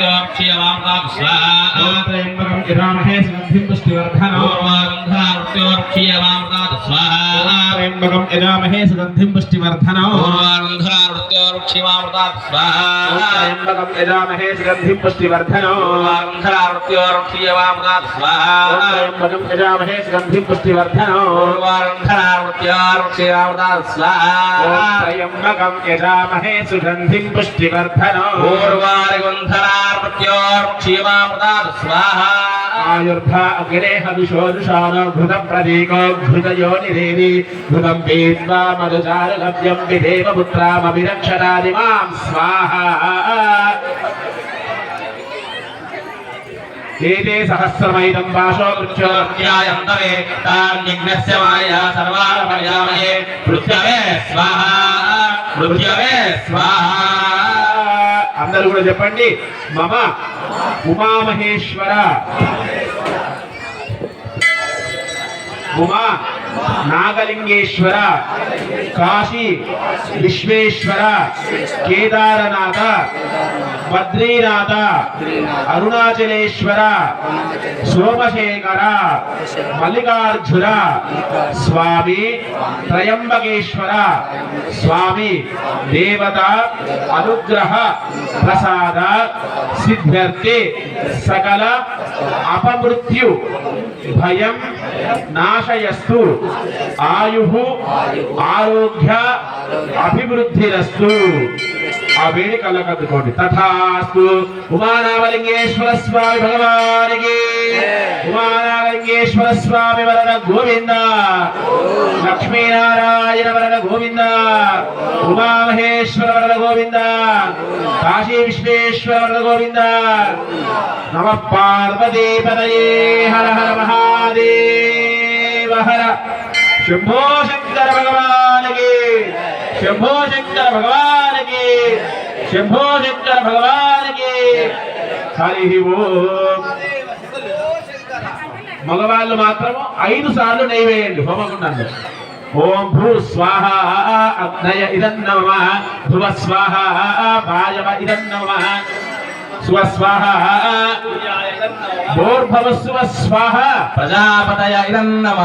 uh, క్షీయమామృతాత్ స్వాహ సుగంధిం పుష్టివర్ధనం పూర్వారుంధరామృతాత్ స్వాహ త్రయంబకం సుగంధిం పుష్టివర్ధనం పూర్వారుంధరామృతాత్ స్వాహ సుగంధిం పుష్టివర్ధనం పూర్వారుంధరామృత్యోర్క్షీయమామృతాత్ స్వాహ సుగంధిం పుష్టివర్ధనం పూర్వారుంధరామృత్యోర్క్షీయమామృతాత్ యజామహే సుగంధిం పుష్టివర్ధనం స్వాహ ఆయుర్ధ అగ్రే హవిషోరుషానో ఘృత ప్రదీకో ఘృతయో నిరేవి ఘృతం పీత్వా మధుచారు లభ్యం విదేవ పుత్రామభిరక్షరాది మాం స్వాహ ఏతే సహస్రమైదం వాశో మృత్యో ధ్యాయంతరే తాన్యజ్ఞస్య అందరూ కూడా చెప్పండి. మమ ఉమామహేశ్వర. ఉమా నాగలింగేశ్వర. కాశీ విశ్వేశ్వర. కేదారనాథ. బద్రీనాథ అరుణాచలేశ్వర సోమశేఖర మల్లికార్జున స్వామి త్రయంబకేశ్వర స్వామి దేవత అనుగ్రహ ప్రసాద సిద్ధ్యర్థి సకల అపమృత్యు భయం నాశయస్తు ఆయు ఆరోగ్య అభివృద్ధిరస్తు. ఆ వేడి కళ్ళకద్దుకోండి తథాస్తు ఉమానామలింగేశ్వర స్వామి భగవానికి ఉమానామలింగేశ్వర స్వామి వరద గోవింద లక్ష్మీనారాయణ వరద గోవింద ఉమామహేశ్వర వరద గోవింద కాశీ విశ్వేశ్వర వరద గోవింద నమ పార్వతీపదయే హర హర మహాదేవ హర శంభో శంకర భగవానికి శంభో శంకర భగవానికి శంభో శంకర భగవానికి హరి ఓం. మగవాళ్ళు మాత్రం ఐదు సార్లు నెయ్యి వేయండి ఓం భూ స్వాహ అగ్నయ ఇదన్నమ ధ్రువ స్వాహ భాయవ ఇదన్నమ స్వస్వాహ భోర్భవ స్వస్వాహ ప్రజాపతయ ఇదన్నమ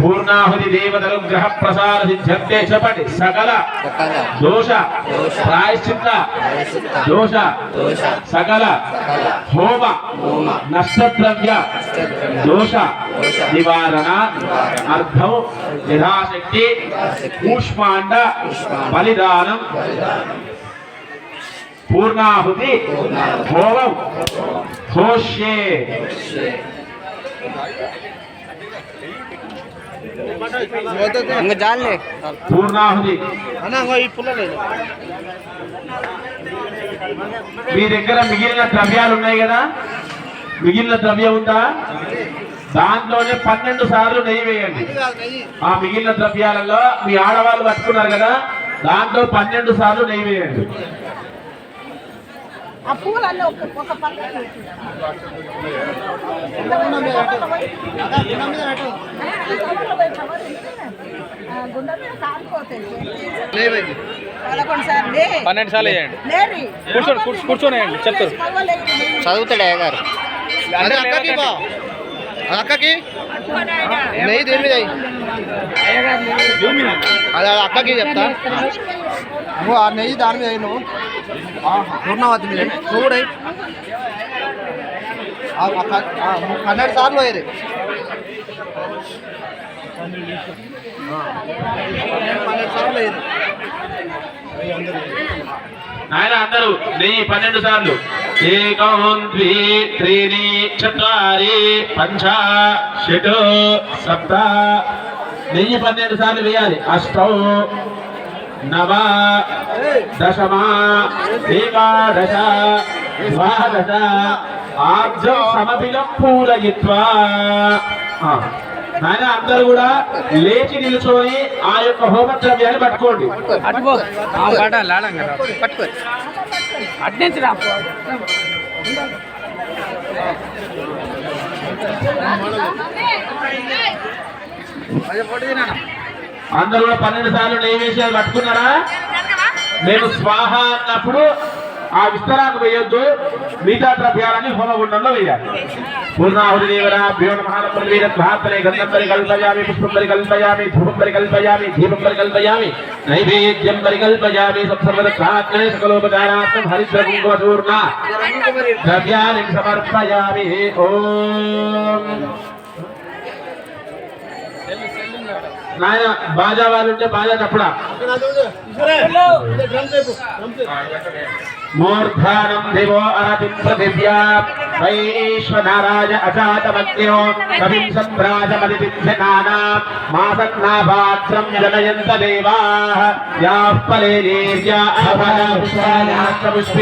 పూర్ణాహుతి దేవతనుగ్రహ ప్రసాద సిద్ధ్యర్థే చెప్పండి సకల దోష ప్రాయశ్చిత్త దోష సకల హోమ నష్టద్రవ్య దోష నివారణ అర్థం యథాశక్తి కూష్మాండ బలిదానం. పూర్ణాహుతి హోమం. హోష్యే. ఇంకా జాలే పూర్ణాహుతి అన్న ఈ పుల్లలే మీ దగ్గర మిగిలిన ద్రవ్యాలు ఉన్నాయి కదా మిగిలిన ద్రవ్యం ఉందా దాంట్లోనే పన్నెండు సార్లు నెయ్యి వేయండి ఆ మిగిలిన ద్రవ్యాలలో మీ ఆడవాళ్ళు పట్టుకున్నారు కదా దాంట్లో పన్నెండు సార్లు నెయ్యి వేయండి ఆ పూలన్నీ ఒక ఒక పక్కన పన్నెండు సార్లు వేయండి. కూర్చోండి, కూర్చో- కూర్చోనేయండి, చెప్తారు. చదువుతాడు గారు. అక్కకి. అక్కకి. నెయ్యి దేని మీద అది అక్కకి చెప్తా. నువ్వు ఆ నెయ్యి దాని మీద నువ్వు. ఆ, పూర్ణావతి మీద. నువ్వు పన్నెండు సార్లు వేయరు ఆయన అందరూ నెయ్యి పన్నెండు సార్లు. ఏకం ద్వి త్రీని చత్వారి పంచ షట్ సప్త. నెయ్యి పన్నెండు సార్లు వేయాలి. అష్టం నవ దశమా ఏకాదశ ద్వాదశ ఆబ్జం సమపిలం పూరయిత్వా. ఆ. నాయన అందరూ కూడా లేచి నిల్చొని ఆ యొక్క హోమద్రవ్యాన్ని పట్టుకోండి. అందరూ కూడా పన్నెండు సార్లు అది పట్టుకున్నారా? మేము స్వాహ అన్నప్పుడు ఆ విస్తరాకు వేయొద్దు. మిగతా ద్రవ్యాలని హోమగుండంలో వేయాలి. పూర్ణాహుతి దేవరా భ్యో మహానపరివీర భాతనే గంధం పరికల్పయామి పుష్పం పరికల్పయామి ధూపం పరికల్పయామి దీపం పరికల్పయామి నైవేద్యం పరికల్పయామి సత్సర్వదత్తాత్మనే సకలోపచారాత్మం హరిద్ర కుంకుమచూర్ణ ద్రవ్యాన్ని సమర్పయామి. ఓం. నాయన బాజా వాళ్ళు ఉంటే బాజా తప్పుడా? మూర్ధానం దివో అరతిం పృథివ్యా వైశ్వనారాయ అజాతమగ్న్యో కవిం సంభ్రాజమదితిం జనానా మాసన్నాభాద్రం జనయంత దేవాః. యాః ఫలే నీర్యా అభరపుష్పినేః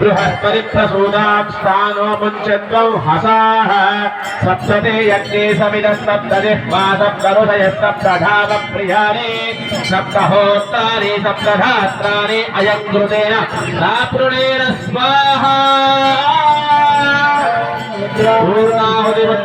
బృహస్పతిప్రసూనాం స్థానో ముంచత్వం హసాః. సప్తతే యజ్ఞే సమిదస్తప్తజిహ్వా సప్తరుదయ సప్తధామ ప్రియాని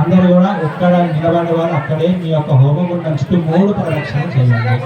అందరూ కూడా ఎక్కడ నిలబడే వాళ్ళు అక్కడే మీ యొక్క హోమం చుట్టూ మూడు ప్రదక్షిణలు చేయాలి.